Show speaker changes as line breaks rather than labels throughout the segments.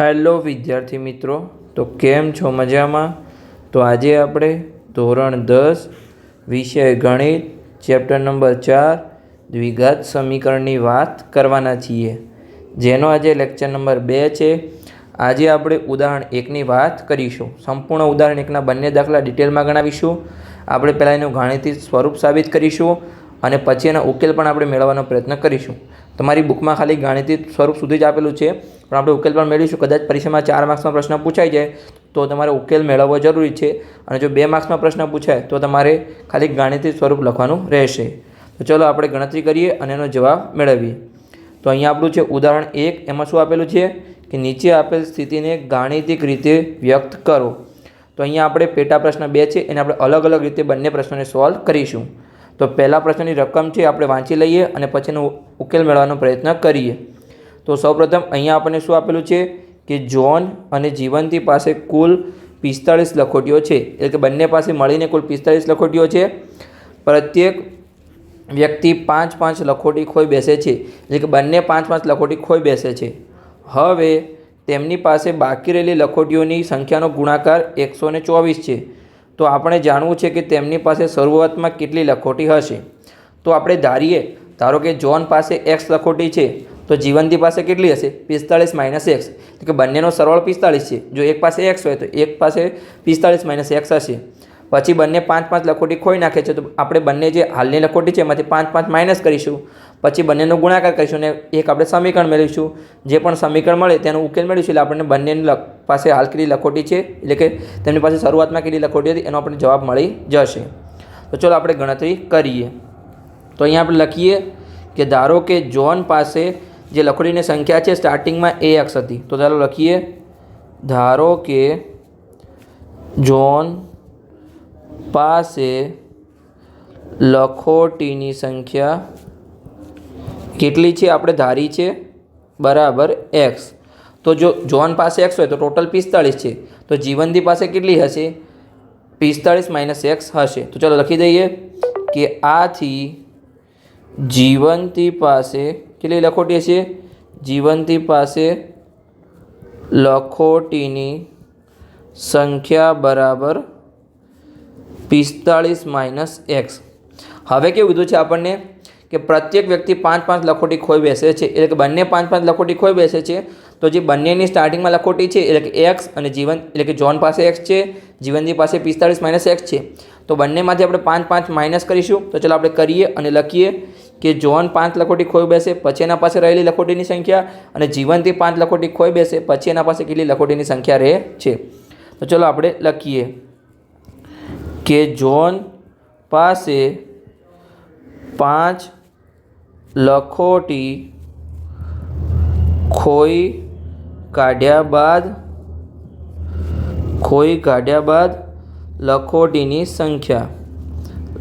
Hello વિદ્યાર્થી મિત્રો. તો કેમ છો મજામાં? તો આજે આપણે ધોરણ દસ, વિષય ગણિત, ચેપ્ટર નંબર ચાર, દ્વિઘાત સમીકરણની વાત કરવાના છીએ. જેનો આજે લેક્ચર નંબર બે છે. આજે આપણે ઉદાહરણ એકની વાત કરીશું. સંપૂર્ણ ઉદાહરણ એકના બંને દાખલા ડિટેલમાં ગણાવીશું. આપણે પહેલાં એનું ગાણિતિક સ્વરૂપ સાબિત કરીશું અને પછી એના ઉકેલ પણ આપણે મેળવવાનો પ્રયત્ન કરીશું. તમારી બુકમાં ખાલી ગાણિતિક સ્વરૂપ સુધી જ આપેલું છે, પણ આપણે ઉકેલ પણ મેળવીશું. કદાચ પરીક્ષામાં ચાર માર્ક્સનો પ્રશ્ન પૂછાઈ જાય, તો તમારે ઉકેલ મેળવવો જરૂરી છે. અને જો બે માર્ક્સનો પ્રશ્ન પૂછાય, તો તમારે ખાલી ગાણિતિક સ્વરૂપ લખવાનું રહેશે. તો ચલો આપણે ગણતરી કરીએ અને એનો જવાબ મેળવીએ. તો અહીંયા આપણું છે, ઉદાહરણ એક. એમાં શું આપેલું છે કે નીચે આપેલ સ્થિતિને ગાણિતિક રીતે વ્યક્ત કરો. તો અહીંયા આપણે પેટા પ્રશ્ન બે છે, એને આપણે અલગ અલગ રીતે બંને પ્રશ્નોને સોલ્વ કરીશું. તો પહેલા પ્રશ્નની રકમ છે આપણે વાંચી લઈએ અને પછીનો ઉકેલ મેળવવાનો પ્રયત્ન કરીએ. તો સૌપ્રથમ અહીંયા આપણને શું આપેલું છે કે જોન અને જીવંતી પાસે કુલ પિસ્તાળીસ લખોટીઓ છે. એટલે કે બંને પાસે મળીને કુલ પિસ્તાળીસ લખોટીઓ છે. પ્રત્યેક વ્યક્તિ પાંચ પાંચ લખોટી ખોઈ બેસે છે. એટલે કે બંને પાંચ પાંચ લખોટી ખોઈ બેસે છે. હવે તેમની પાસે બાકી રહેલી લખોટીઓની સંખ્યાનો ગુણાકાર એકસો ચોવીસ છે. તો આપણે જાણવું છે કે તેમની પાસે શરૂઆતમાં કેટલી લખોટી હશે. તો આપણે ધારીએ, ધારો કે જોન પાસે એક્સ લખોટી છે, તો જીવંતી પાસે કેટલી હશે? પિસ્તાળીસ માઇનસ એક્સ તો કે બંનેનો સરવાળો પિસ્તાળીસ છે. જો એક પાસે એક્સ હોય તો એક પાસે પિસ્તાળીસ માઇનસ એક્સ હશે. પછી બંને પાંચ પાંચ લખોટી ખોઈ નાખે છે, તો આપણે બંને જે હાલની લખોટી છે, એમાંથી પાંચ પાંચ માઇનસ કરીશું. પછી બંનેનો ગુણાકાર કરીશું અને એક આપણે સમીકરણ મેળવીશું. જે પણ સમીકરણ મળે તેનો ઉકેલ મેળવીશું એટલે આપણને બંનેની પાસે હાલ કેટલી લખોટી છે, એટલે કે તેમની પાસે શરૂઆતમાં કેટલી લખોટી હતી એનો આપણને જવાબ મળી જશે. તો ચલો આપણે ગણતરી કરીએ. તો અહીંયા આપણે લખીએ કે ધારો કે જોન પાસે જે લખોટીની સંખ્યા છે સ્ટાર્ટિંગમાં એ એક્સ હતી. તો ચાલો લખીએ. ધારો કે જોન પાસે લખોટીની સંખ્યા કેટલી છે? આપણે ધારી છે બરાબર એક્સ તો જો જોન પાસે એક્સ હોય તો ટોટલ પિસ્તાળીસ છે. તો જીવંતી પાસે કેટલી હશે? પિસ્તાળીસ માઇનસ એક્સ હશે. તો ચાલો લખી દઈએ કે આથી જીવંતી પાસે કેટલી લખોટી હશે જીવંતી પાસે લખોટીની સંખ્યા બરાબર પિસ્તાળીસ માઇનસ એક્સ હવે કેવું કીધું છે આપણને? કે પ્રત્યેક વ્યક્તિ પાંચ પાંચ લખોટી ખોઈ બેસે છે. એટલે કે બંને પાંચ પાંચ લખોટી ખોઈ બેસે છે, તો જે બંનેની સ્ટાર્ટિંગમાં લખોટી છે, એટલે કે એક્સ અને જીવન, એટલે કે જોન પાસે એક્સ છે, જીવનજી પાસે પિસ્તાળીસ માઇનસ એક્સ છે. તો બંનેમાંથી આપણે પાંચ પાંચ માઇનસ કરીશું. તો ચાલો આપણે કરીએ અને લખીએ કે જોન પાંચ લખોટી ખોઈ બેસે, પછી એના પાસે રહેલી લખોટીની સંખ્યા અને જીવનથી પાંચ લખોટી ખોઈ બેસે, પછી એના પાસે કેટલી લખોટીની સંખ્યા રહે છે. તો ચલો આપણે લખીએ કે જોન પાસે પાંચ લખોટી ખોઈ કાઢ્યા બાદ, ખોઈ કાઢ્યા બાદ લખોટીની સંખ્યા.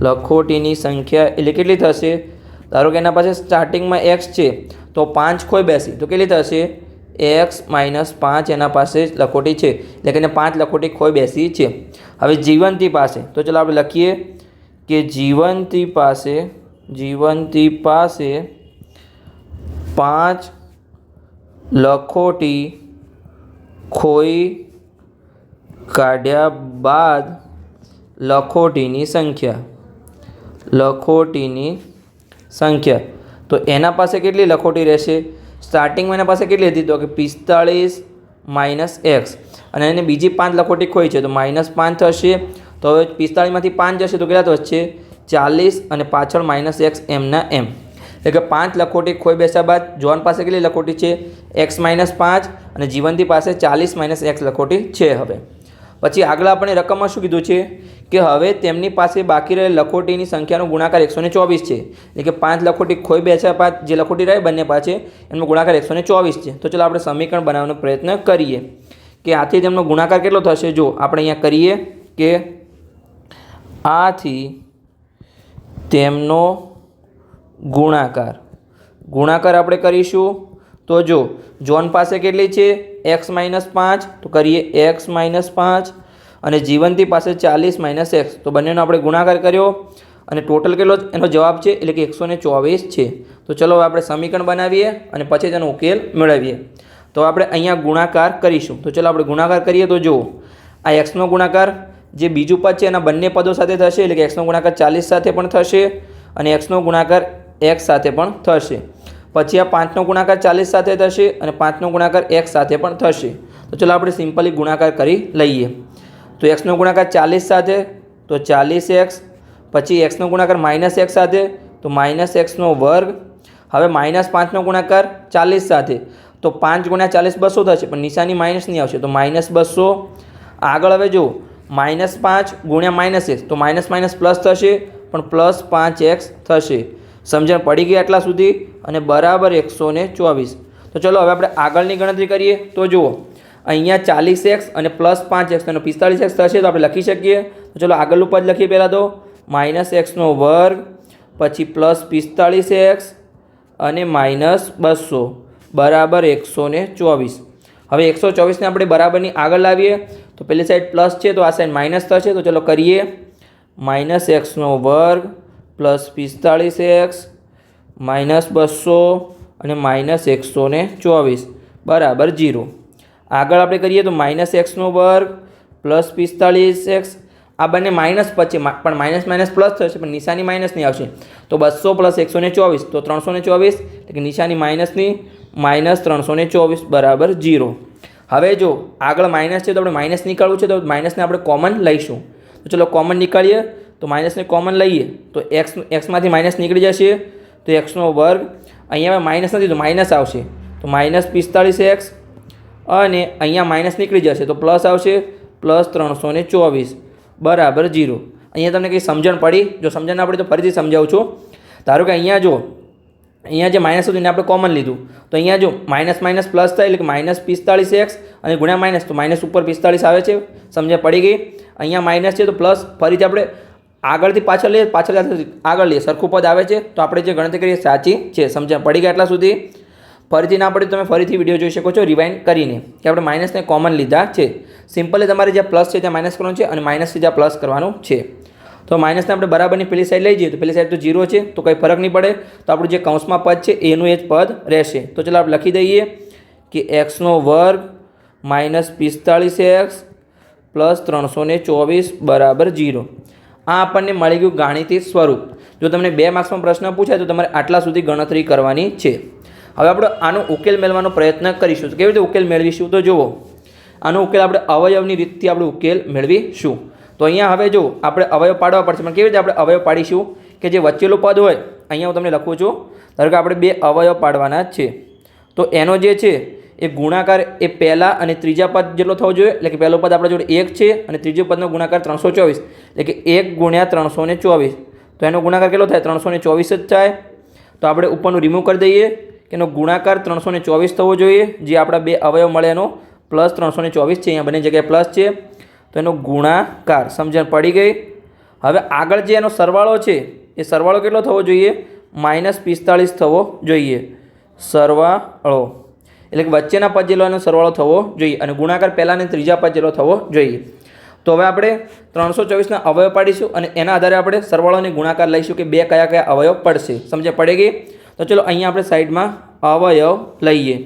લખોટીની સંખ્યા એટલે કેટલી થશે? ધારો કે એના પાસે સ્ટાર્ટિંગમાં એક્સ છે, તો પાંચ ખોઈ બેસી, તો કેટલી થશે? એક્સ માઇનસ પાંચ એના પાસે લખોટી છે, એટલે કે એને પાંચ લખોટી ખોઈ બેસી છે. હવે જીવંતી પાસે, તો ચલો આપણે લખીએ કે જીવંતી પાસે જીવંતી પાસે પાંચ લખોટી ખોઈ કાઢ્યા બાદ લખોટીની સંખ્યા. લખોટીની સંખ્યા. તો એના પાસે કેટલી લખોટી રહેશે? સ્ટાર્ટિંગમાં એના પાસે કેટલી હતી? તો કે પિસ્તાળીસ માઇનસ એક્સ અને એને બીજી પાંચ લખોટી ખોઈ છે. તો માઇનસ પાંચ થશે. તો હવે પિસ્તાળીસમાંથી પાંચ જશે તો કેટલા થશે? ચાલીસ અને પાછળ માઇનસ એક્સ એમના એમ એટલે કે પાંચ લખોટી ખોઈ બેસ્યા બાદ જોન પાસે કેટલી લખોટી છે? એક્સ માઇનસ પાંચ અને જીવનથી પાસે ચાલીસ માઇનસ એક્સ લખોટી છે હવે. પછી આગળ આપણે રકમમાં શું કીધું છે? કે હવે તેમની પાસે બાકી રહેલ લખોટીની સંખ્યાનો ગુણાકાર એકસો ને ચોવીસ છે. એટલે કે પાંચ લખોટી ખોઈ બેસ્યા બાદ જે લખોટી રહે બંને પાસે, એનો ગુણાકાર એકસો ને ચોવીસ છે. તો ચાલો આપણે સમીકરણ બનાવવાનો પ્રયત્ન કરીએ. કે આથી તેમનો ગુણાકાર કેટલો થશે? જો આપણે અહીંયા કરીએ કે આથી તેમનો ગુણાકાર. ગુણાકાર આપણે કરીશું તો જો જોન પાસે કેટલી છે? એક્સ માઇનસ પાંચ, તો કરીએ એક્સ માઇનસ પાંચ અને જીવંતી પાસે ચાલીસ માઇનસ એક્સ. તો બંનેનો આપણે ગુણાકાર કર્યો અને ટોટલ કેટલો એનો જવાબ છે એટલે કે એકસો ચોવીસ છે. તો ચલો હવે આપણે સમીકરણ બનાવીએ અને પછી તેનો ઉકેલ મેળવીએ. તો આપણે અહીંયા ગુણાકાર કરીશું. તો ચલો આપણે ગુણાકાર કરીએ તો જુઓ. આ એક્સનો ગુણાકાર જે બીજું પદ છે, એના બંને પદો સાથે થશે, એટલે કે એક્સનો ગુણાકાર ચાલીસ સાથે પણ થશે અને એક્સનો ગુણાકાર એક્સ સાથે પણ થશે. પછી આ પાંચનો ગુણાકાર ચાલીસ સાથે થશે અને પાંચનો ગુણાકાર એક્સ સાથે પણ થશે. તો ચલો આપણે સિમ્પલી ગુણાકાર કરી લઈએ. તો એક્સનો ગુણાકાર ચાલીસ સાથે, તો ચાલીસ એક્સ, પછી એક્સનો ગુણાકાર માઇનસ એક્સ સાથે, તો માઇનસ એક્સનો વર્ગ, હવે માઇનસ પાંચનો ગુણાકાર ચાલીસ સાથે. તો પાંચ ગુણ્યા ચાલીસ બસો થશે, પણ નિશાની માઇનસ નહીં આવશે, તો માઇનસ બસો. આગળ હવે જુઓ માઇનસ પાંચ ગુણ્યા માઇનસ એક્સ તો માઇનસ માઇનસ પ્લસ થશે, પણ પ્લસ પાંચ એક્સ થશે. સમજણ પડી ગઈ આટલા સુધી? અને બરાબર એકસો ને ચોવીસ. તો ચલો હવે આપણે આગળની ગણતરી કરીએ. તો જુઓ, અહીંયા ચાલીસ એક્સ અને પ્લસ પાંચ એક્સ અને પિસ્તાળીસ એક્સ થશે, તો આપણે લખી શકીએ. તો ચલો આગળનું પદ લખીએ પહેલાં તો. માઇનસ એક્સનો વર્ગ, પછી પ્લસ પિસ્તાળીસ એક્સ અને માઇનસ બસો. બરાબર એકસો ને ચોવીસ. હવે એકસો ચોવીસને આપણે બરાબરની આગળ લાવીએ, તો પેલી સાઈડ પ્લસ છે, તો આ સાઈડ માઇનસ થશે, તો ચલો કરીએ. માઇનસ એક્સનો વર્ગ પ્લસ પિસ્તાળીસ એક્સ માઇનસ બસો અને માઇનસ એકસો ચોવીસ. બરાબર જીરો આગળ આપણે કરીએ તો માઇનસ એક્સનો વર્ગ પ્લસ પિસ્તાળીસ એક્સ આ બંને માઇનસ પછી પણ માઇનસ માઇનસ પ્લસ થશે, પણ નિશાની માઇનસની આવશે. તો બસો પ્લસ એકસો ને ચોવીસ, તો ત્રણસો ને ચોવીસ, એટલે કે નિશાની માઇનસની માઇનસ ત્રણસો ને ચોવીસ બરાબર જીરો હવે જો આગળ માઇનસ છે તો આપણે માઇનસ નીકળવું છે તો માઇનસને આપણે કોમન લઈશું. તો ચલો કોમન નીકળીએ, તો માઇનસને કોમન લઈએ. તો એક્સ, એક્સમાંથી માઇનસ નીકળી જશે, તો એક્સનો વર્ગ અહીંયા માઇનસ નથી, તો માઇનસ આવશે. તો માઇનસ પિસ્તાળીસ એક્સ અને અહીંયા માઇનસ નીકળી જશે, તો પ્લસ આવશે પ્લસ ત્રણસો ને ચોવીસ. બરાબર જીરો. અહીંયા તમને કંઈ સમજણ પડી? જો સમજણ ના પડી તો ફરીથી સમજાવું છું. ધારો કે અહીંયા જો, અહીંયા જે માઇનસ હતું એને આપણે કોમન લીધું. તો અહીંયા જો માઇનસ માઇનસ પ્લસ થાય એટલે કે માઇનસ પિસ્તાળીસ એક્સ અને ગુણ્યા માઇનસ તો માઇનસ ઉપર પિસ્તાળીસ આવે છે. સમજણ પડી ગઈ? અહીંયા માઇનસ છે તો પ્લસ ફરીથી આપણે આગળથી પાછળ લઈએ, પાછળ આગળ લઈએ, સરખું પદ આવે છે. તો આપણે જે ગણતરી કરીએ, સાચી છે. સમજણ પડી ગયા એટલા સુધી? ફરીથી ના પડે તમે ફરીથી વીડિયો જોઈ શકો છો રિવાઇન્ડ કરીને. કે આપણે માઇનસને કોમન લીધા છે. સિમ્પલી તમારે જ્યાં પ્લસ છે ત્યાં માઇનસ કરવાનું છે અને માઇનસથી જ્યાં પ્લસ કરવાનું છે. તો માઇનસને આપણે બરાબરની પેલી સાઈડ લઈ જઈએ, તો પેલી સાઈડ તો જીરો છે, તો કંઈ ફરક નહીં પડે. તો આપણું જે કૌંસમાં પદ છે, એનું એ જ પદ રહેશે. તો ચાલો આપણે લખી દઈએ કે એક્સનો વર્ગ માઇનસ પિસ્તાળીસ એક્સ પ્લસ ત્રણસો ને ચોવીસ બરાબર જીરો આ આપણને મળી ગયું ગાણિતિક સ્વરૂપ. જો તમને બે માર્ક્સમાં પ્રશ્ન પૂછાય તો તમારે આટલા સુધી ગણતરી કરવાની છે. હવે આપણે આનો ઉકેલ મેળવવાનો પ્રયત્ન કરીશું. કેવી રીતે ઉકેલ મેળવીશું? તો જુઓ, આનો ઉકેલ આપણે અવયવની રીતથી આપણે ઉકેલ મેળવીશું. તો અહીંયા હવે જો આપણે અવયવ પાડવા પડશે, પણ કેવી રીતે આપણે અવયવ પાડીશું? કે જે વચ્ચેલું પદ હોય, અહીંયા હું તમને લખું છું. ધારો કે આપણે બે અવયવ પાડવાના છે. તો એનો જે છે, એ ગુણાકાર એ પહેલાં અને ત્રીજા પદ જેટલો થવો જોઈએ. એટલે કે પહેલો પદ આપણા જોડે એક છે અને ત્રીજો પદનો ગુણાકાર ત્રણસો ચોવીસ. એટલે કે એક ગુણ્યા ત્રણસો ચોવીસ. તો એનો ગુણાકાર કેટલો થાય? ત્રણસો ચોવીસ જ થાય. તો આપણે ઉપરનું રિમૂવ કરી દઈએ. એનો ગુણાકાર ત્રણસો ને ચોવીસ થવો જોઈએ. જે આપણા બે અવયવ મળે એનો પ્લસ ત્રણસો ને ચોવીસ છે, અહીંયા બંને જગ્યાએ પ્લસ છે. તો એનો ગુણાકાર સમજણ પડી ગઈ. હવે આગળ જે એનો સરવાળો છે, એ સરવાળો કેટલો થવો જોઈએ? માઇનસ પિસ્તાળીસ થવો જોઈએ. સરવાળો. એટલે કે વચ્ચેના પદ જેટલો એનો સરવાળો થવો જોઈએ અને ગુણાકાર પહેલાં ત્રીજા પદ જેટલો થવો જોઈએ. તો હવે આપણે ત્રણસો ચોવીસના અવયવ પાડીશું અને એના આધારે આપણે સરવાળો ગુણાકાર લઈશું કે બે કયા કયા અવયવ પડશે. સમજે પડે ગઈ? તો ચલો અહીંયા આપણે સાઈડમાં અવયવ લઈએ.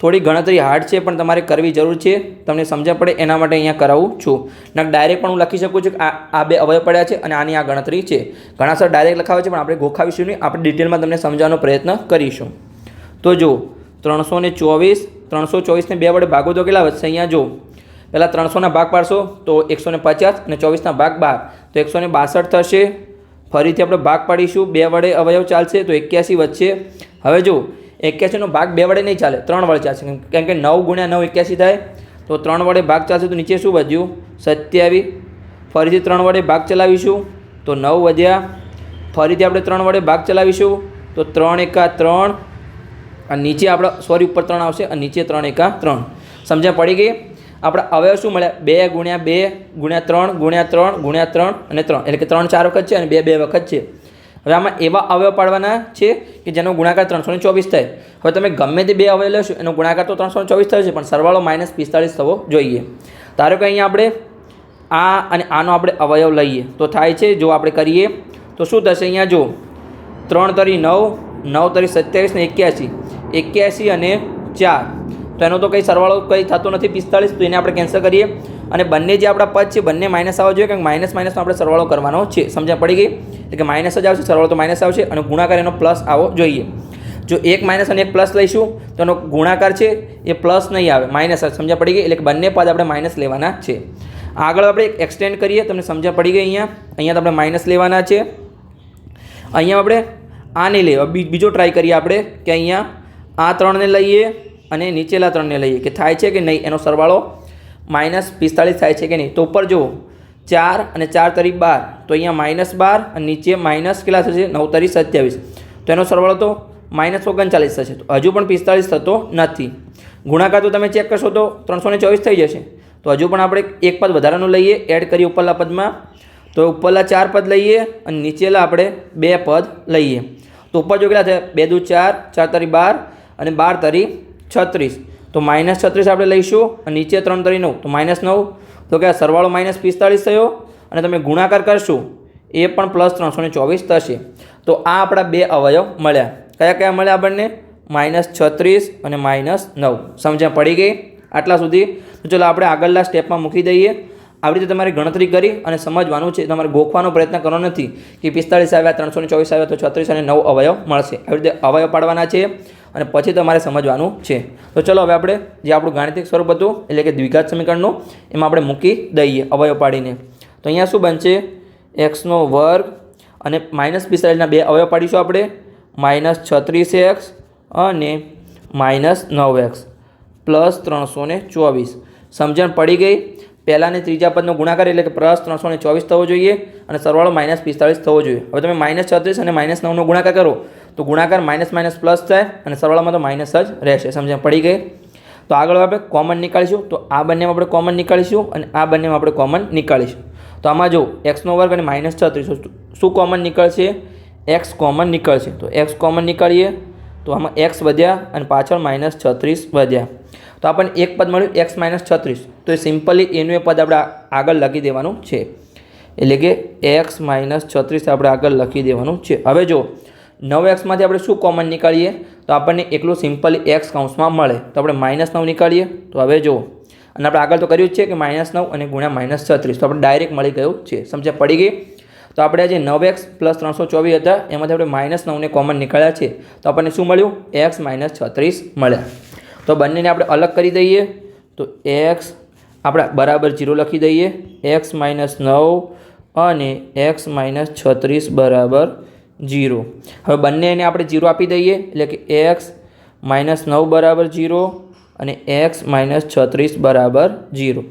થોડી ગણતરી હાર્ડ છે, પણ તમારે કરવી જરૂર છે. તમને સમજણ પડે, એના માટે અહીંયા કરાવું છું. ના ડાયરેક્ટ પણ હું લખી શકું છું કે આ આ બે અવયવ પડ્યા છે અને આની આ ગણતરી છે. ઘણા સર ડાયરેક્ટ લખાવે છે, પણ આપણે ગોખાવીશું નહીં. આપણે ડિટેલમાં તમને સમજાવવાનો પ્રયત્ન કરીશું. તો જો ત્રણસો ને ચોવીસ ત્રણસો ચોવીસને બે વડે ભાગો તો કેટલા વધશે? અહીંયા જો, પહેલાં ત્રણસોના ભાગ પાડશો તો એકસો ને પચાસ અને ચોવીસના ભાગ બાર. તો એકસો ને બાસઠ થશે. ફરીથી આપણે ભાગ પાડીશું. બે વડે અવયવ ચાલશે તો એક્યાસી વધશે. હવે જો, એક્યાસીનો ભાગ બે વડે નહીં ચાલે, ત્રણ વડે ચાલશે. કેમ કે નવ ગુણ્યા નવ એક્યાસી થાય, તો ત્રણ વડે ભાગ ચાલશે તો નીચે શું વધ્યું? સત્યાવીસ. ફરીથી ત્રણ વડે ભાગ ચલાવીશું, તો નવ વધ્યા. ફરીથી આપણે ત્રણ વડે ભાગ ચલાવીશું, તો ત્રણ એકા ત્રણ. અને નીચે આપણે સોરી, ઉપર ત્રણ આવશે અને નીચે ત્રણ એકા ત્રણ. સમજ્યા પડી ગઈ? આપણા અવયવ શું મળ્યા બે ગુણ્યા બે ગુણ્યા ત્રણ ગુણ્યા ત્રણ ગુણ્યા ત્રણ અને ત્રણ. એટલે કે ત્રણ ચાર વખત છે અને બે બે વખત છે. હવે આમાં એવા અવયવ પાડવાના છે કે જેનો ગુણાકાર ત્રણસો ચોવીસ થાય. હવે તમે ગમે તે બે અવયવ લેશો, એનો ગુણાકાર તો ત્રણસો ચોવીસ થયો છે, પણ સરવાળો માઇનસ પિસ્તાળીસ થવો જોઈએ. ધારો કે અહીંયા આપણે આ અને આનો આપણે અવયવ લઈએ. તો થાય છે, જો આપણે કરીએ, તો શું થશે અહીંયા? જો ત્રણ તરી નવ નવ તરી સત્યાવીસ ને એક્યાસી. એક્યાસી અને ચાર. તો એનો તો કંઈ સરવાળો કંઈ થતો નથી, પિસ્તાળીસ, તો એને આપણે કેન્સલ કરીએ. અને બંને જે આપણા પદ છે, બંને માઇનસ આવવા જોઈએ, કારણ કે માઇનસ માઇનસનો આપણે સરવાળો કરવાનો છે, સમજણ પડી ગઈ? એટલે કે માઇનસ જ આવશે, સરવાળો તો માઇનસ આવશે, અને ગુણાકાર એનો પ્લસ આવવો જોઈએ. જો એક માઇનસ અને એક પ્લસ લઈશું, તો એનો ગુણાકાર છે, એ પ્લસ નહીં આવે માઇનસ સમજ્યા પડી ગઈ? એટલે કે બંને પદ આપણે માઇનસ લેવાના છે. આગળ આપણે એક્સટેન્ડ કરીએ, તમને સમજા પડી ગઈ અહીંયા? અહીંયા તો આપણે માઇનસ લેવાના છે. અહીંયા આપણે આ નહીં લઈએ બી- બીજો ટ્રાય કરીએ આપણે, કે અહીંયા આ ત્રણને લઈએ અને નીચેલા ત્રણને લઈએ કે થાય છે કે નહીં એનો સરવાળો માઇનસ પિસ્તાળીસ થાય છે કે નહીં? તો ઉપર જુઓ, ચાર અને ચાર તરી બાર. તો અહીંયા માઇનસ બાર અને નીચે માઇનસ કેટલા થશે? નવ તરી સત્યાવીસ. તો એનો સરવાળો તો માઇનસ ઓગણચાલીસ થશે. તો હજુ પણ પિસ્તાળીસ થતો નથી. ગુણાકાર તો તમે ચેક કરશો તો ત્રણસો ને ચોવીસ થઈ જશે. તો હજુ પણ આપણે એક પદ વધારાનું લઈએ, એડ કરીએ ઉપરલા પદમાં. તો ઉપરલા ચાર પદ લઈએ અને નીચેલા આપણે બે પદ લઈએ. તો ઉપર જો કેટલા થયા? બે દુ ચાર ચાર તરી બાર અને બાર તરી છત્રીસ. તો માઇનસ છત્રીસ આપણે લઈશું અને નીચે ત્રણ તરી નવ. તો માઇનસ નવ. તો કે આ સરવાળો માઇનસ પિસ્તાળીસ થયો અને તમે ગુણાકાર કરશો, એ પણ પ્લસ ત્રણસો ને ચોવીસ થશે. તો આ આપણા બે અવયવ મળ્યા. કયા કયા મળ્યા આપણને? માઇનસ છત્રીસ અને માઇનસ નવ. સમજણ પડી ગઈ? આટલા સુધી. તો ચલો આપણે આગળના સ્ટેપમાં મૂકી દઈએ. આવી રીતે તમારે ગણતરી કરી અને સમજવાનું છે. તમારે ગોખવાનો પ્રયત્ન કરવાનો નથી કે પિસ્તાળીસ આવ્યા, ત્રણસો ચોવીસ આવ્યા, તો છત્રીસ અને નવ અવયવ મળશે. આવી રીતે અવયવ પાડવાના છે. અને પછી તમારે સમજવાનું છે. તો ચલો હવે આપણે જે આપણું ગાણિતિક સ્વરૂપ હતું, એટલે કે દ્વિઘાત સમીકરણનું, એમાં આપણે મૂકી દઈએ અવયવ પાડીને. તો અહીંયા શું બનશે? એક્સનો વર્ગ અને માઇનસ પિસ્તાળીસના બે અવયવ પાડીશું આપણે. માઇનસ છત્રીસ એક્સ અને માઇનસ નવ એક્સ પ્લસ ત્રણસો ને ચોવીસ. સમજણ પડી ગઈ? પહેલાં ને ત્રીજા પદનો ગુણાકાર એટલે કે પ્લસ ત્રણસો ને ચોવીસ થવો જોઈએ અને સરવાળો માઇનસ પિસ્તાળીસ થવો જોઈએ. હવે તમે માઇનસ છત્રીસ અને માઇનસ નવનો ગુણાકાર કરો. તો ગુણાકાર માઇનસ માઇનસ પ્લસ થાય અને સરવાળામાં તો માઇનસ જ રહેશે. સમજણ પડી ગઈ? તો આગળ આપણે કોમન નીકાળીશું. તો આ બંનેમાં આપણે કોમન નીકાળીશું અને આ બંનેમાં આપણે કોમન નીકાળીશું. તો આમાં જો એક્સનો વર્ગ અને માઇનસ છત્રીસ શું કોમન નીકળશે? એક્સ કોમન નીકળશે. તો એક્સ કોમન નીકળીએ. તો આમાં એક્સ વધ્યા અને પાછળ માઇનસ છત્રીસ વધ્યા. તો આપણને એક પદ મળ્યું એક્સ માઇનસ છત્રીસ. તો એ સિમ્પલી એનું એ પદ આપણે આગળ લખી દેવાનું છે. એટલે કે એક્સ માઇનસ છત્રીસ આપણે આગળ લખી દેવાનું છે. હવે જો નવ એક્સમાંથી આપણે શું કોમન નીકાળીએ? તો આપણને એકલું સિમ્પલી એક્સ કાઉન્સમાં મળે. તો આપણે માઇનસ નવ નીકાળીએ. તો હવે જુઓ. અને આપણે આગળ તો કર્યું જ છે કે માઇનસ નવ અને ગુણ્યા માઇનસ છત્રીસ. તો આપણે ડાયરેક્ટ મળી ગયું છે. સમજ્યા? પડી ગઈ? તો આપણે જે નવ એક્સ પ્લસ ત્રણસો ચોવીસ હતા. એમાંથી આપણે માઇનસ નવને કોમન નીકળ્યા છે. તો આપણને શું મળ્યું? એક્સ માઇનસ છત્રીસ મળ્યા. તો બંનેને આપણે અલગ કરી દઈએ. તો એક્સ આપણે બરાબર જીરો લખી દઈએ. એક્સ માઇનસ નવ અને એક્સ માઇનસ છત્રીસ બરાબર જીરો. હવે બંનેને આપણે જીરો આપી દઈએ, એટલે કે એક્સ માઇનસ નવ બરાબર જીરો અને એક્સ માઇનસ છત્રીસ બરાબર જીરો.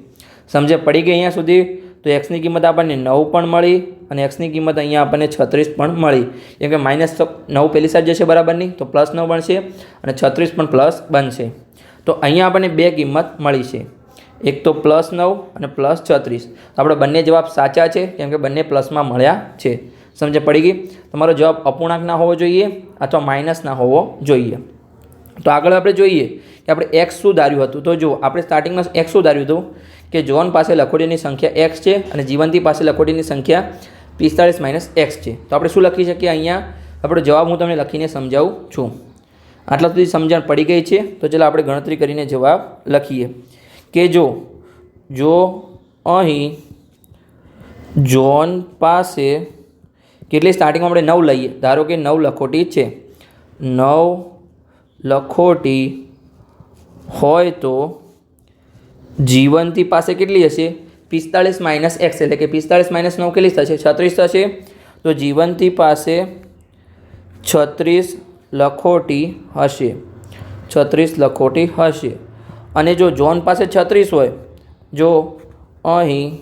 સમજે, પડી ગઈ અહીંયા સુધી, તો એક્સની કિંમત આપણને નવ પણ મળી અને એક્સની કિંમત અહીંયા આપણને છત્રીસ પણ મળી. કેમ કે માઇનસ નવ પેલી સાઈડ જશે બરાબરની, તો પ્લસ નવ બનશે અને છત્રીસ પણ પ્લસ બનશે. તો અહીંયા આપણને બે કિંમત મળી છે. એક તો પ્લસ નવ અને પ્લસ છત્રીસ. આપણે બંને જવાબ સાચા છે, કેમ કે બંને પ્લસમાં મળ્યા છે. સમજે પડી ગઈ? તમારો જવાબ અપૂર્ણાંક ના હોવો જોઈએ અથવા માઇનસ ના હોવો જોઈએ. તો આગળ આપણે જોઈએ કે આપણે એક્સ શું ધાર્યું હતું? તો જો આપણે સ્ટાર્ટિંગમાં એક્સ શું ધાર્યું હતું? કે જોન પાસે લખોટીની સંખ્યા એક્સ છે અને જીવંતી પાસે લખોટીની સંખ્યા પિસ્તાળીસ માઇનસ એક્સ છે. તો આપણે શું લખી શકીએ અહીંયા? આપણો જવાબ હું તમને લખીને સમજાવું છું. આટલા સુધી સમજણ પડી ગઈ છે. તો ચાલો આપણે ગણતરી કરીને જવાબ લખીએ. કે જો જો અહીં જોન પાસે કેટલી સ્ટાર્ટિંગમાં આપણે નવ લઈએ? ધારો કે નવ લખોટી છે. નવ લખોટી હોય તો જીવંતી પાસે કેટલી હશે? પિસ્તાળીસ માઇનસ એક્સ એટલે કે પિસ્તાળીસ માઇનસ નવ કેટલી થશે? છત્રીસ થશે. તો જીવંતી પાસે છત્રીસ લખોટી હશે. છત્રીસ લખોટી હશે. અને જો જોન પાસે છત્રીસ હોય, જો અહીં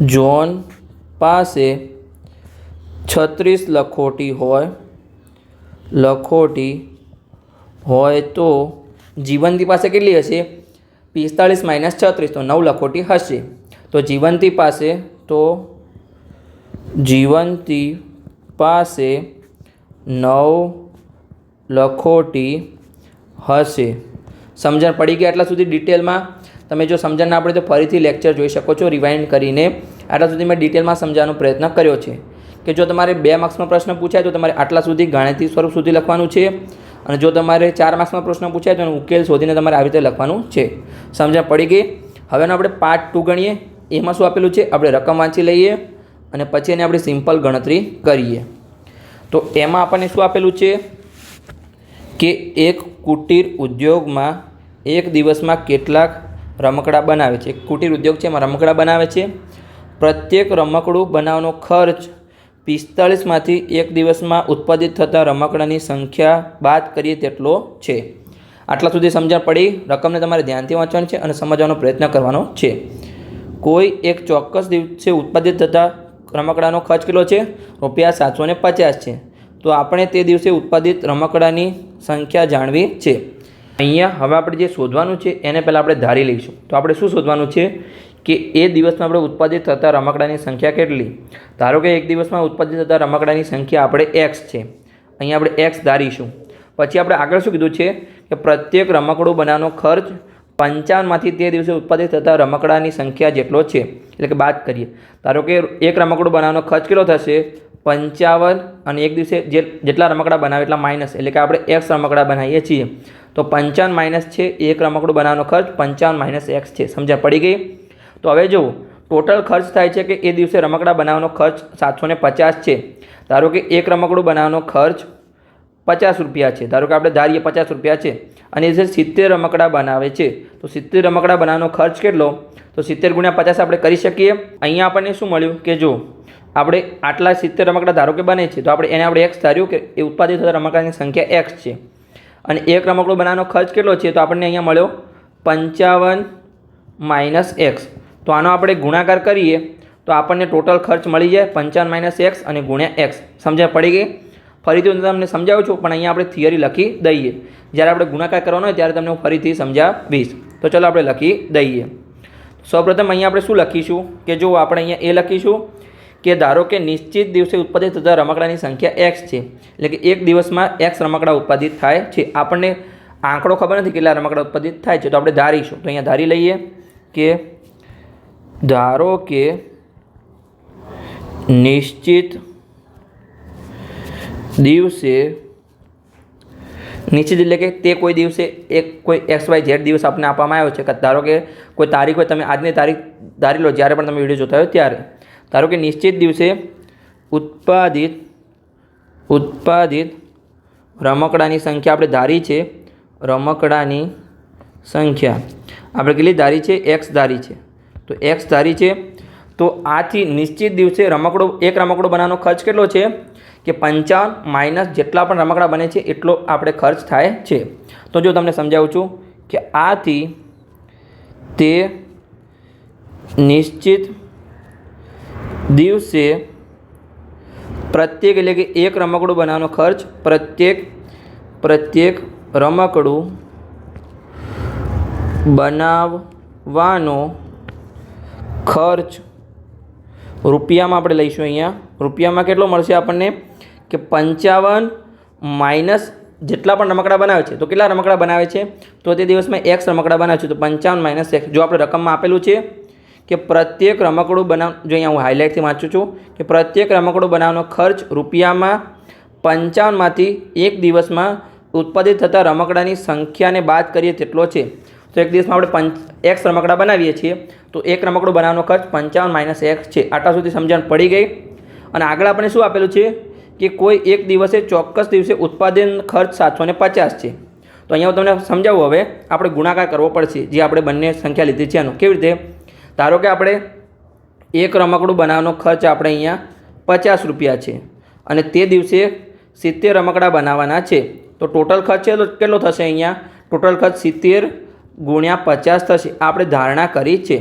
જોન પાસે છત્રીસ લખોટી હોય લખોટી હોય તો જીવંતી પાસે કેટલી હશે? પિસ્તાળીસ માઇનસ છત્રીસ, તો નવ લખોટી હશે. તો જીવંતી પાસે, તો જીવંતી પાસે નવ લખોટી હશે. સમજણ પડી ગયા આટલા સુધી ડિટેલમાં? તમે જો સમજણ ના પડે તો ફરીથી લેક્ચર જોઈ શકો છો રિવાઇન્ડ કરીને. આટલા સુધી મેં ડિટેલમાં સમજાવવાનો પ્રયત્ન કર્યો છે. કે જો તમારે બે માર્ક્સનો પ્રશ્ન પૂછાય તો તમારે આટલા સુધી ગાણિતિક સ્વરૂપ સુધી લખવાનું છે. અને જો તમારે ચાર માર્ક્સનો પ્રશ્ન પૂછાય તો ઉકેલ શોધીને તમારે આવી રીતે લખવાનું છે. સમજણ પડી ગઈ? હવેનો આપણે પાર્ટ ટુ ગણીએ. એમાં શું આપેલું છે? આપણે રકમ વાંચી લઈએ અને પછી એને આપણે સિમ્પલ ગણતરી કરીએ. તો એમાં આપણને શું આપેલું છે? કે એક કુટીર ઉદ્યોગમાં એક દિવસમાં કેટલાક રમકડા બનાવે છે. કુટીર ઉદ્યોગ છે, એમાં રમકડા બનાવે છે. પ્રત્યેક રમકડું બનાવવાનો ખર્ચ પિસ્તાળીસમાંથી એક દિવસમાં ઉત્પાદિત થતા રમકડાની સંખ્યા બાદ કરીએ તેટલો છે. આટલા સુધી સમજણ પડી, રકમને તમારે ધ્યાનથી વાંચવાની છે અને સમજવાનો પ્રયત્ન કરવાનો છે. કોઈ એક ચોક્કસ દિવસે ઉત્પાદિત થતા રમકડાનો ખર્ચ કેટલો છે? રૂપિયા સાતસો પચાસ છે. તો આપણે તે દિવસે ઉત્પાદિત રમકડાની સંખ્યા જાણવી છે. અહીંયા હવે આપણે જે શોધવાનું છે, એને પહેલાં આપણે ધારી લઈશું. તો આપણે શું શોધવાનું છે? કે એ દિવસમાં આપણે ઉત્પાદિત થતા રમકડાની સંખ્યા કેટલી? ધારો કે એક દિવસમાં ઉત્પાદિત થતા રમકડાની સંખ્યા આપણે એક્સ છે. અહીંયા આપણે એક્સ ધારીશું. પછી આપણે આગળ શું કીધું છે? કે પ્રત્યેક રમકડું બનાવવાનો ખર્ચ પંચાવનમાંથી તે દિવસે ઉત્પાદિત થતા રમકડાની સંખ્યા જેટલો છે. એટલે કે બાદ કરીએ. ધારો કે એક રમકડું બનાવવાનો ખર્ચ કેટલો થશે? પંચાવન અને એક દિવસે જે જેટલા રમકડા બનાવે એટલા માઇનસ એટલે કે આપણે એક્સ રમકડા બનાવીએ છીએ. તો પંચાવન માઇનસ છે. એક રમકડું બનાવવાનો ખર્ચ પંચાવન માઇનસ એક્સ છે. સમજ્યા પડી ગઈ? તો હવે જુઓ ટોટલ ખર્ચ થાય છે કે એ દિવસે રમકડા બનાવવાનો ખર્ચ સાતસો પચાસ છે. ધારો કે એક રમકડું બનાવવાનો ખર્ચ પચાસ રૂપિયા છે. ધારો કે આપણે ધારીએ પચાસ રૂપિયા છે. અને જે સિત્તેર રમકડા બનાવે છે, તો સિત્તેર રમકડા બનાવવાનો ખર્ચ કેટલો? તો સિત્તેર ગુણ્યા પચાસ આપણે કરી શકીએ. અહીંયા આપણને શું મળ્યું? કે જો આપણે આટલા સિત્તેર રમકડા ધારો કે બને છે, તો આપણે એને આપણે એક્સ ધાર્યું કે એ ઉત્પાદિત થતા રમકડાની સંખ્યા એક્સ છે. અને એક રમકડું બનાવવાનો ખર્ચ કેટલો છે? તો આપણને અહીંયા મળ્યો પંચાવન માઇનસ એક્સ તો આનો આપણે ગુણાકાર કરીએ તો આપણને ટોટલ ખર્ચ મળી જાય પંચાવન માઇનસ એક્સ અને ગુણ્યા એક્સ સમજ્યા પડી ગઈ? ફરીથી હું તમને સમજાવું છું, પણ અહીંયા આપણે થિયરી લખી દઈએ. જ્યારે આપણે ગુણાકાર કરવાનો હોય ત્યારે તમને હું ફરીથી સમજાવીશ. તો ચલો આપણે લખી દઈએ. સૌપ્રથમ અહીંયા આપણે શું લખીશું? કે જો આપણે અહીંયા એ લખીશું કે ધારો કે નિશ્ચિત દિવસે ઉત્પાદિત થતા રમકડાની સંખ્યા એક્સ છે, એટલે કે એક દિવસમાં એક્સ રમકડા ઉત્પાદિત થાય છે. આપણને આંકડો ખબર નથી કેટલા રમકડા ઉત્પાદિત થાય છે, તો આપણે ધારીશું. તો અહીંયા ધારી લઈએ કે ધારો કે નિશ્ચિત દિવસે, નિશ્ચિત એટલે કે તે કોઈ દિવસે, એક કોઈ એક્સ વાય ઝેડ દિવસ આપણને આપવામાં આવ્યો છે. કે ધારો કે કોઈ તારીખ હોય, તમે આજની તારીખ ધારી લો, જ્યારે પણ તમે વીડિયો જોતા હોય ત્યારે. ધારો કે નિશ્ચિત દિવસે ઉત્પાદિત ઉત્પાદિત રમકડાની સંખ્યા આપણે ધારી છે. રમકડાની સંખ્યા. આપણે કેટલી ધારી છે? એક્સ ધારી છે. તો એક્સ ધારી છે. તો આથી નિશ્ચિત દિવસે રમકડો, એક રમકડો બનાવવાનો ખર્ચ કેટલો છે? કે પંચાવન માઇનસ જેટલા પણ રમકડા બને છે, એટલો આપણે ખર્ચ થાય છે. તો જો તમને સમજાવું છું કે આથી તે નિશ્ચિત દિવસે પ્રત્યેક એટલે કે એક રમકડું બનાવવાનો ખર્ચ, પ્રત્યેક પ્રત્યેક રમકડું બનાવવાનો ખર્ચ. રૂપિયામાં આપણે લઈશું અહીંયા. રૂપિયામાં કેટલો મળશે આપણને? કે પંચાવન માઇનસ જેટલા પણ રમકડા બનાવે છે. તો કેટલા રમકડા બનાવે છે? તો તે દિવસમાં એક્સ રમકડા બનાવે છે. તો પંચાવન માઇનસ એક્સ જો આપણે રકમમાં આપેલું છે કે પ્રત્યેક રમકડું બનાવ, જો અહીંયા હું હાઇલાઇટથી વાંચું છું, કે પ્રત્યેક રમકડું બનાવવાનો ખર્ચ રૂપિયામાં પંચાવનમાંથી એક દિવસમાં ઉત્પાદિત થતા રમકડાની સંખ્યાને બાદ કરીએ તેટલો છે. તો એક દિવસમાં આપણે પંચ એક્સ રમકડા બનાવીએ છીએ. તો એક રમકડું બનાવવાનો ખર્ચ પંચાવન માઇનસ એક્સ છે. આટલા સુધી સમજણ પડી ગઈ. અને આગળ આપણે શું આપેલું છે? કે કોઈ એક દિવસે ચોક્કસ દિવસે ઉત્પાદન ખર્ચ સાતસો ને પચાસ છે. તો અહીંયા હું તમને સમજાવું હવે, આપણે ગુણાકાર કરવો પડશે, જે આપણે બંને સંખ્યા લીધી છે એનો કેવી રીતે? ધારો કે આપણે એક રમકડું બનાવવાનો ખર્ચ આપણે અહીંયા પચાસ રૂપિયા છે. અને તે દિવસે સિત્તેર રમકડા બનાવવાના છે. તો ટોટલ ખર્ચ કેટલો- કેટલો થશે અહીંયા? ટોટલ ખર્ચ સિત્તેર ગુણ્યા પચાસ થશે. આપણે ધારણા કરી છે.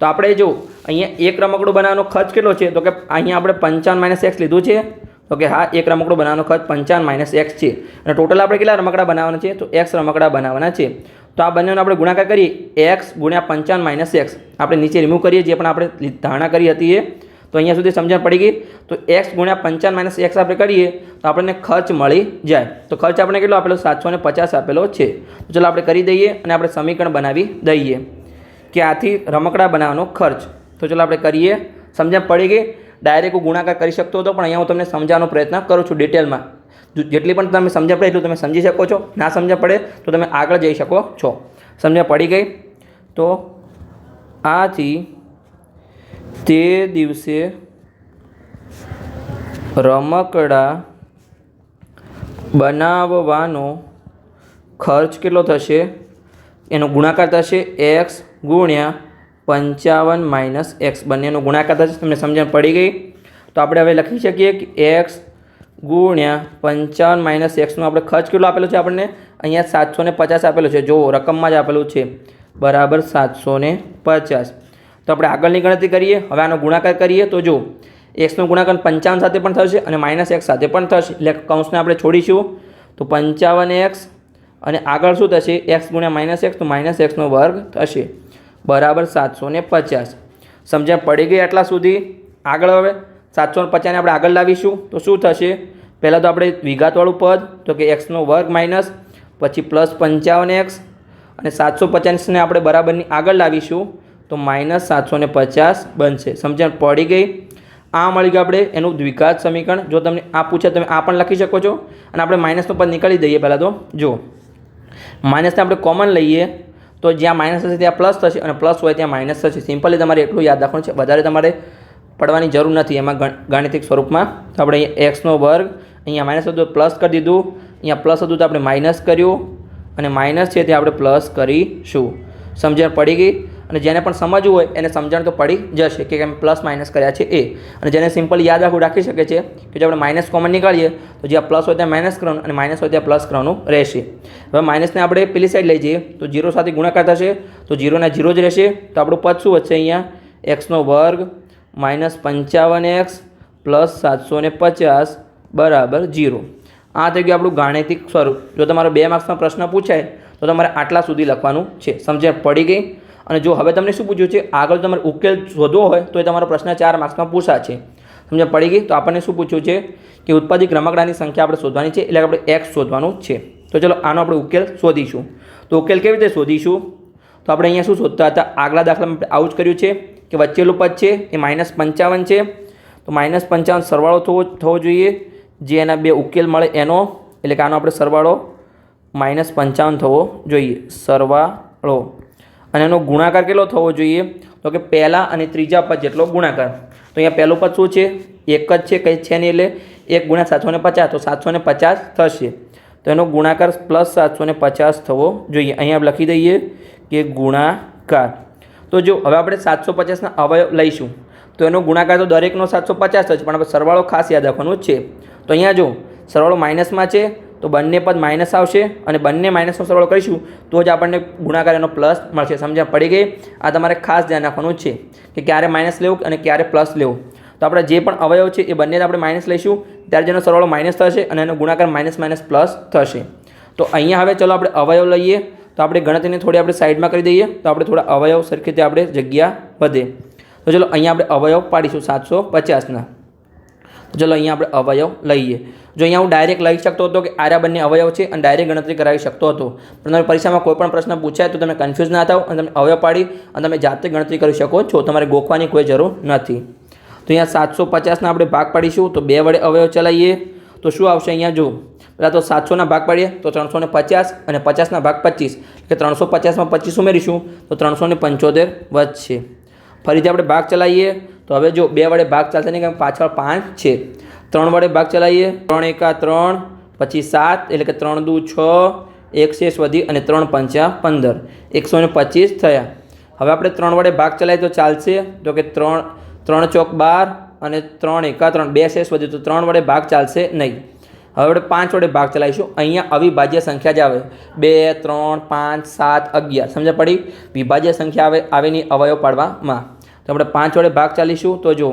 તો આપણે જો અહીંયા એક રમકડું બનાવવાનો ખર્ચ કેટલો છે? તો કે અહીંયા આપણે પંચાવન માઇનસ એક્સ લીધું છે. તો કે હા, એક રમકડું બનાવવાનો ખર્ચ પંચાવન માઇનસ એક્સ છે. અને ટોટલ આપણે કેટલા રમકડા બનાવવાના છે? તો એક્સ રમકડા બનાવવાના છે. તો આ બંનેનો આપણે ગુણાકાર કરીએ. એક્સ ગુણ્યા પંચાવન માઇનસ એક્સ આપણે નીચે રિમૂવ કરીએ, જે પણ આપણે ધારણા કરી હતી એ. તો અહીંયા સુધી સમજણ પડી ગઈ. તો એક્સ ગુણ્યા પંચાવન માઇનસ એક્સ આપણે કરીએ તો આપણને ખર્ચ મળી જાય. તો ખર્ચ આપણે કેટલો આપેલો? સાતસો ને પચાસ આપેલો છે. તો ચલો આપણે કરી દઈએ અને આપણે સમીકરણ બનાવી દઈએ કે આથી રમકડા બનાવવાનો ખર્ચ. તો ચલો આપણે કરીએ. સમજણ પડી ગઈ? ડાયરેક્ટ હું ગુણાકાર કરી શકતો હતો, પણ અહીંયા હું તમને સમજાવવાનો પ્રયત્ન કરું છું ડિટેલમાં
જેટલી પણ તમે સમજણ પડે એટલું તમે સમજી શકો છો. ના સમજણ પડે તો તમે આગળ જઈ શકો છો. સમજણ પડી ગઈ? તો આથી તે દિવસે રમકડા બનાવવાનો ખર્ચ કેટલો થશે? એનો ગુણાકાર થશે એક્સ ગુણ્યા પંચાવન માઇનસ એક્સ. બંનેનો ગુણાકાર થશે, તમને સમજણ પડી ગઈ? તો આપણે હવે લખી શકીએ કે એક્સ ગુણ્યા પંચાવન માઇનસ એક્સનો આપણે ખર્ચ કેટલો આપેલો છે આપણને? અહીંયા સાતસો પચાસ આપેલો છે. જો રકમમાં જ આપેલું છે. બરાબર સાતસો પચાસ. તો આપણે આગળની ગણતરી કરીએ. હવે આનો ગુણાકાર કરીએ તો જો એક્સનો ગુણાકાર પંચાવન સાથે પણ થશે અને માઇનસ એક્સ સાથે પણ થશે. એટલે કૌંસને આપણે છોડીશું. તો પંચાવન એક્સ અને આગળ શું થશે? એક્સ ગુણ્યા માઇનસ એક્સ તો માઇનસ એક્સનો વર્ગ થશે. બરાબર સાતસો ને પચાસ. સમજણ પડી ગઈ આટલા સુધી. આગળ હવે સાતસો ને પચાસને આપણે આગળ લાવીશું. તો શું થશે? પહેલાં તો આપણે વિઘાતવાળું પદ, તો કે એક્સનો વર્ગ માઇનસ, પછી પ્લસ પંચાવન એક્સ અને સાતસો પચાસને આપણે બરાબરની આગળ લાવીશું. તો માઇનસ સાતસો ને પચાસ બનશે. સમજણ પડી ગઈ? આ મળી ગયું આપણે એનું દ્વિઘાત સમીકરણ. જો તમને આ પૂછે તમે આ પણ લખી શકો છો. અને આપણે માઇનસનું પદ નીકાળી દઈએ પહેલાં તો. જો માઇનસને આપણે કોમન લઈએ તો જ્યાં માઇનસ હશે ત્યાં પ્લસ થશે અને પ્લસ હોય ત્યાં માઇનસ થશે. સિમ્પલી તમારે એટલું યાદ રાખવાનું છે. વધારે તમારે પડવાની જરૂર નથી. એમાં ગણ- ગાણિતિક સ્વરૂપમાં. તો આપણે અહીંયા એક્સનો વર્ગ, અહીંયા માઇનસ હતું પ્લસ કરી દીધું. અહીંયા પ્લસ હતું તો આપણે માઇનસ કર્યું. અને માઇનસ છે તે આપણે પ્લસ કરીશું. સમજણ પડી ગઈ? અને જેને પણ સમજવું હોય એને સમજણ તો પડી જશે કે કેમ પ્લસ માઇનસ કર્યા છે એ. અને જેને સિમ્પલ યાદ રાખવું, રાખી શકે છે કે જો આપણે માઇનસ કોમન નીકાળીએ, તો જ્યાં પ્લસ હોય ત્યાં માઇનસ કરવાનું અને માઇનસ હોય ત્યાં પ્લસ કરવાનું રહેશે. હવે માઇનસને આપણે પેલી સાઈડ લઈ જઈએ, તો જીરો સાથે ગુણાકાર થશે, તો જીરોના જીરો જ રહેશે. તો આપણું પદ શું વધશે અહીંયા? એક્સનો વર્ગ માઇનસ પંચાવન એક્સ પ્લસ સાતસો ને પચાસ બરાબર જીરો આ થઈ ગયું આપણું ગાણિતિક સ્વરૂપ. જો તમારો બે માર્ક્સનો પ્રશ્ન પૂછાય, તો તમારે આટલા સુધી લખવાનું છે. સમજણ પડી ગઈ? અને જો હવે તમને શું પૂછ્યું છે, આગળ તમારે ઉકેલ શોધવો હોય, તો એ તમારો પ્રશ્ન ચાર માર્ક્સમાં પૂછા છે. સમજ પડી ગઈ? તો આપણને શું પૂછ્યું છે કે ઉત્પાદિત રમકડાની સંખ્યા આપણે શોધવાની છે, એટલે આપણે એક્સ શોધવાનું છે. તો ચલો, આનો આપણે ઉકેલ શોધીશું. તો ઉકેલ કેવી રીતે શોધીશું? તો આપણે અહીંયા શું શોધતા હતા? આગલા દાખલામાં આપણે આવું જ કર્યું છે કે વચ્ચેલું પદ છે, એ માઇનસ પંચાવન છે. તો માઇનસ પંચાવન સરવાળો થવો થવો જોઈએ. જે એના બે ઉકેલ મળે એનો, એટલે કે આનો આપણે સરવાળો માઇનસ પંચાવન થવો જોઈએ. સરવાળો. અને એનો ગુણાકાર કેટલો થવો જોઈએ? તો કે પહેલાં અને ત્રીજા પદ જેટલો ગુણાકાર. તો અહીંયા પહેલું પદ શું છે? એક જ છે, કંઈ છે નહીં એટલે એક ગુણ્યા સાતસો ને પચાસ, તો સાતસો ને પચાસ થશે. તો એનો ગુણાકાર પ્લસ સાતસો ને પચાસ થવો જોઈએ. અહીંયા લખી દઈએ કે ગુણાકાર. તો જો, હવે આપણે સાતસો પચાસના અવયવ લઈશું. તો એનો ગુણાકાર તો દરેકનો સાતસો પચાસ જ, પણ આપણે સરવાળો ખાસ યાદ રાખવાનો છે. તો અહીંયા જો, સરવાળો માઇનસમાં છે તો બંને પદ માઇનસ આવશે અને બંને માઇનસનો સરવાળો કરીશું તો જ આપણને ગુણાકાર એનો પ્લસ મળશે. સમજણ પડી ગઈ? આ તમારે ખાસ ધ્યાન રાખવાનું છે કે ક્યારે માઇનસ લેવું અને ક્યારે પ્લસ લેવું. તો આપણે જે પણ અવયવ છે એ બંને આપણે માઇનસ લઈશું. ત્યારે જેનો સરવાળો માઇનસ થશે અને એનો ગુણાકાર માઇનસ માઇનસ પ્લસ થશે. તો અહીંયા હવે ચલો આપણે અવયવ લઈએ. તો આપણે ગણતરીને થોડી આપણે સાઈડમાં કરી દઈએ. તો આપણે થોડા અવયવ સરખી રીતે આપણે જગ્યા વધે. તો ચલો અહીંયા આપણે અવયવ પાડીશું સાતસો પચાસના. ચલો અહીંયા આપણે અવયવ લઈએ. જો અહીંયા હું ડાયરેક્ટ લઈ શકતો હતો કે આરા બંને અવયવ છે અને ડાયરેક્ટ ગણતરી કરાવી શકતો હતો. પણ તમે પરીક્ષામાં કોઈ પણ પ્રશ્ન પૂછાય તો તમે કન્ફ્યુઝ ના થાવ અને તમે અવયવ પાડી અને તમે જાતે ગણતરી કરી શકો છો. તમારે ગોખવાની કોઈ જરૂર નથી. તો અહીંયા સાતસો પચાસના આપણે ભાગ પાડીશું. તો બે વડે અવયવ ચલાવીએ. તો શું આવશે અહીંયા? જો પહેલાં તો સાતસોના ભાગ પાડીએ. તો ત્રણસો પચાસ અને પચાસના ભાગ પચીસ. કે ત્રણસો પચાસમાં પચીસ ઉમેરીશું. તો ત્રણસો પંચોતેર વધશે. ફરીથી આપણે ભાગ ચલાવીએ. તો હવે જો બે વડે ભાગ ચાલશે નહીં, કેમ પાછળ પાંચ છે. ત્રણ વડે ભાગ ચલાવીએ. ત્રણ એકા ત્રણ, પછી સાત, એટલે કે ત્રણ દુ છ, એક શેષ વધી અને ત્રણ પંચા પંદર. એકસો ને પચીસ થયા. હવે આપણે ત્રણ વડે ભાગ ચલાવીએ તો ચાલશે. તો કે ત્રણ ત્રણ ચોક બાર અને ત્રણ એકા ત્રણ. બે શેષ વધ્યું તો ત્રણ વડે ભાગ ચાલશે નહીં. હવે આપણે પાંચ વડે ભાગ ચલાવીશું. અહીંયા અવિભાજ્ય સંખ્યા જ આવે. બે, ત્રણ, પાંચ, સાત, અગિયાર. સમજ પડી? વિભાજ્ય સંખ્યા આવે, આવેની અવયવ પાડવામાં. તો આપણે પાંચ વડે ભાગ ચાલીશું. તો જો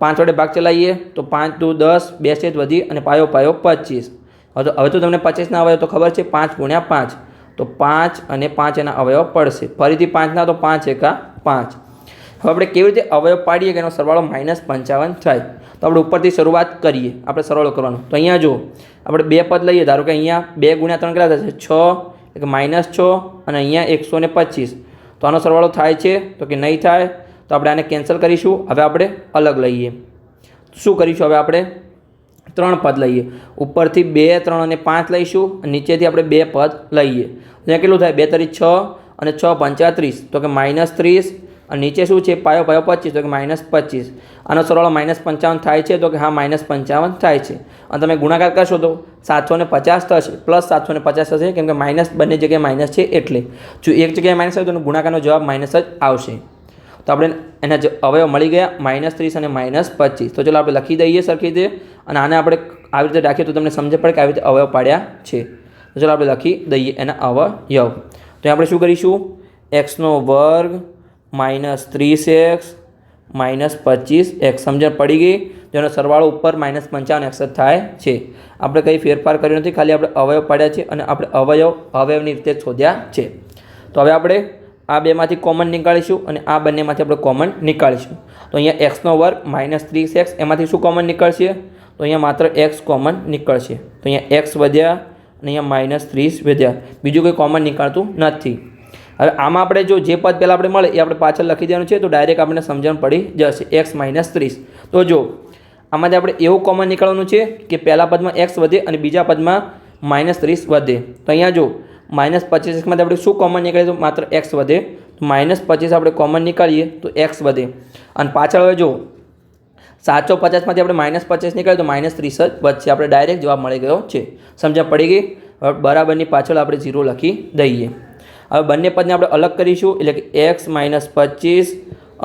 પાંચ વડે ભાગ ચલાવીએ, તો પાંચ, દુ, દસ, બે સેજ વધી અને પાયો પાયો પચીસ. હવે તો હવે તો તમને પચીસના અવયવ તો ખબર છે, પાંચ ગુણ્યા પાંચ. તો પાંચ અને પાંચ એના અવયવ પડશે. ફરીથી પાંચના તો પાંચ એકા પાંચ. હવે આપણે કેવી રીતે અવયવ પાડીએ કે એનો સરવાળો માઇનસ પંચાવન થાય? તો આપણે ઉપરથી શરૂઆત કરીએ. આપણે સરવાળો કરવાનો. તો અહીંયા જો, આપણે બે પદ લઈએ. ધારો કે અહીંયા બે ગુણ્યા ત્રણ કેટલા થશે? છ. એટલે માઇનસ છ અને અહીંયા એકસો ને પચીસ. તો આનો સરવાળો થાય છે? તો કે નહીં થાય? તો આપણે આને કેન્સલ કરીશું. હવે આપણે અલગ લઈએ. શું કરીશું હવે આપણે? ત્રણ પદ લઈએ. ઉપરથી બે, ત્રણ અને પાંચ લઈશું નીચેથી આપણે બે પદ લઈએ. અહીંયા કેટલું થાય? બે તરી છ અને છ પંચા ત્રીસ. તો કે માઇનસ ત્રીસ. અને નીચે શું છે? પાયો પાયો પચીસ. તો કે માઇનસ પચીસ. આનો સરવાળો માઇનસ પંચાવન થાય છે તો કે હા, માઇનસ પંચાવન થાય છે. અને તમે ગુણાકાર કરશો તો સાતસો ને પચાસ થશે. પ્લસ સાતસો ને પચાસ થશે કેમ કે માઇનસ બંને જગ્યાએ માઇનસ છે એટલે. જો એક જગ્યાએ માઇનસ આવે તો ગુણાકારનો જવાબ માઇનસ જ આવશે. તો આપણે એના અવયવ મળી ગયા માઇનસ ત્રીસ અને માઇનસ પચીસ. તો ચલો આપણે લખી દઈએ સરખી રીતે અને આને આપણે આવી રીતે રાખીએ તો તમને સમજ પડે કે આવી રીતે અવયવ પાડ્યા છે. તો ચલો આપણે લખી દઈએ એના અવયવ. તો આપણે શું કરીશું? એક્સનો વર્ગ માઇનસ ત્રીસ એક્સ માઇનસ પચીસ એક્સ સમજણ પડી ગઈ? જેનો સરવાળો ઉપર માઇનસ પંચાવન એક્સ જ થાય છે. આપણે કંઈ ફેરફાર કર્યો નથી, ખાલી આપણે અવયવ પાડ્યા છે અને આપણે અવયવ અવયવની રીતે શોધ્યા છે. તો હવે આપણે આ બેમાંથી કોમન નીકાળીશું અને આ બંનેમાંથી આપણે કોમન નીકાળીશું. તો અહીંયા એક્સનો વર્ગ માઇનસ ત્રીસ એક્સ એમાંથી શું કોમન નીકળશે? તો અહીંયા માત્ર એક્સ કોમન નીકળશે. તો અહીંયા એક્સ વધ્યા અને અહીંયા માઇનસ ત્રીસ વધ્યા. બીજું કોઈ કોમન નીકળતું નથી. હવે આમાં આપણે જો જે પદ પહેલાં આપણે મળે એ આપણે પાછળ લખી દેવાનું છે, તો ડાયરેક્ટ આપણને સમજણ પડી જશે. એક્સ માઇનસ ત્રીસ તો જો, આમાંથી આપણે એવું કોમન નીકળવાનું છે કે પહેલા પદમાં એક્સ વધે અને બીજા પદમાં માઇનસ ત્રીસ વધે. તો અહીંયા જો માઇનસ પચીસ એક્સમાંથી આપણે શું કોમન નીકળે તો માત્ર એક્સ વધે. માઇનસ પચીસ આપણે કોમન નીકાળીએ, તો એક્સ વધે. અને પાછળ હવે જો સાતસો પચાસમાંથી આપણે માઇનસ પચાસ નીકળે તો માઇનસ ત્રીસ જ વધશે આપણે ડાયરેક્ટ જવાબ મળી ગયો, છે. સમજણ પડી ગઈ? બરાબરની પાછળ આપણે ઝીરો લખી દઈએ. હવે બંને પદને આપણે અલગ કરીશું, એટલે કે એક્સ માઇનસ પચીસ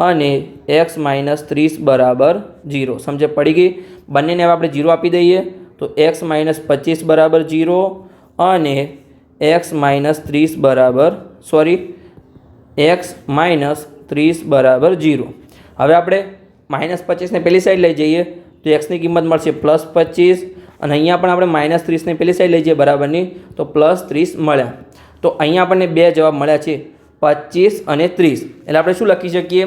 અને એક્સ માઇનસ ત્રીસ બરાબર જીરો સમજે પડી ગઈ? બંનેને હવે આપણે જીરો આપી દઈએ, તો એક્સ માઇનસ પચીસ બરાબર જીરો અને એક્સ માઇનસ ત્રીસ બરાબર સોરી એક્સ માઇનસ ત્રીસ બરાબર જીરો હવે આપણે માઇનસ પચીસને પેલી સાઈડ લઈ જઈએ, તો એક્સની કિંમત મળશે પ્લસ પચીસ, અને અહીંયા પણ આપણે માઇનસ ત્રીસને પેલી સાઈડ લઈ જઈએ બરાબરની, તો પ્લસ ત્રીસ મળ્યા. તો અહીંયા આપણને બે જવાબ મળ્યા છે, પચીસ અને ત્રીસ એટલે આપણે શું લખી શકીએ?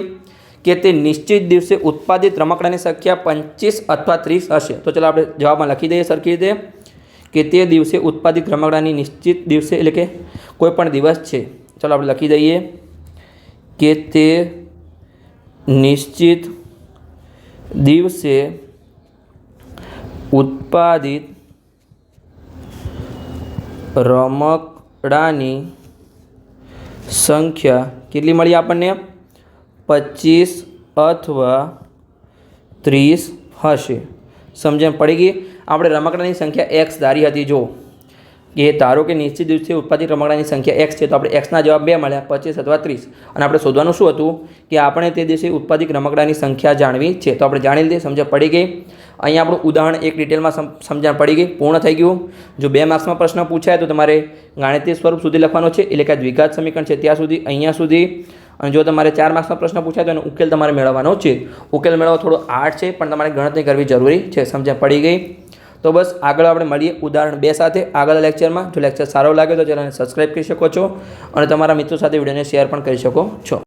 કે તે નિશ્ચિત દિવસે ઉત્પાદિત રમકડાની સંખ્યા પચીસ અથવા ત્રીસ હશે. તો ચાલો આપણે જવાબમાં લખી દઈએ સરખી રીતે. કે તે દિવસે ઉત્પાદિત રમકડાની નિશ્ચિત દિવસે એટલે કે કોઈ પણ દિવસ છે. ચાલો આપણે લખી દઈએ કે તે નિશ્ચિત દિવસે ઉત્પાદિત રમકડાની સંખ્યા કેટલી મળી આપણને? પચીસ અથવા ત્રીસ હશે. સમજણ પડી ગઈ? આપણે રમકડાની સંખ્યા એક્સ ધારી હતી, જો. એ ધારો કે નિશ્ચિત દિવસે ઉત્પાદિત રમકડાની સંખ્યા એક્સ છે, તો આપણે એક્સના જવાબ બે મળ્યા, પચીસ અથવા ત્રીસ. અને આપણે શોધવાનું શું હતું? કે આપણે તે દિવસે ઉત્પાદિત રમકડાની સંખ્યા જાણવી છે. તો આપણે જાણી લીધી સમજણ પડી ગઈ? અહીંયા આપણું ઉદાહરણ એક ડિટેલમાં સમ, સમજણ પડી ગઈ, પૂર્ણ થઈ ગયું. જો બે માર્ક્સમાં પ્રશ્ન પૂછાય, તો તમારે ગાણિતિક સ્વરૂપ સુધી લખવાનો છે, એટલે કે દ્વિઘાત સમીકરણ છે, ત્યાં સુધી, અહીંયા સુધી. અને જો તમારે ચાર માર્ક્સનો પ્રશ્ન પૂછાય તો એનો ઉકેલ તમારે મેળવવાનો છે. ઉકેલ મેળવવો થોડો આર્ટ છે, પણ તમારે ગણતરી કરવી જરૂરી છે. સમજણ પડી ગઈ? તો બસ આગળ આપણે મળીએ ઉદાહરણ બે સાથે. આગળના લેક્ચરમાં જો લેક્ચર સારો લાગે તો ચેનલને સબસ્ક્રાઈબ કરી શકો છો અને તમારા મિત્રો સાથે વિડીયોને શેર પણ કરી શકો છો.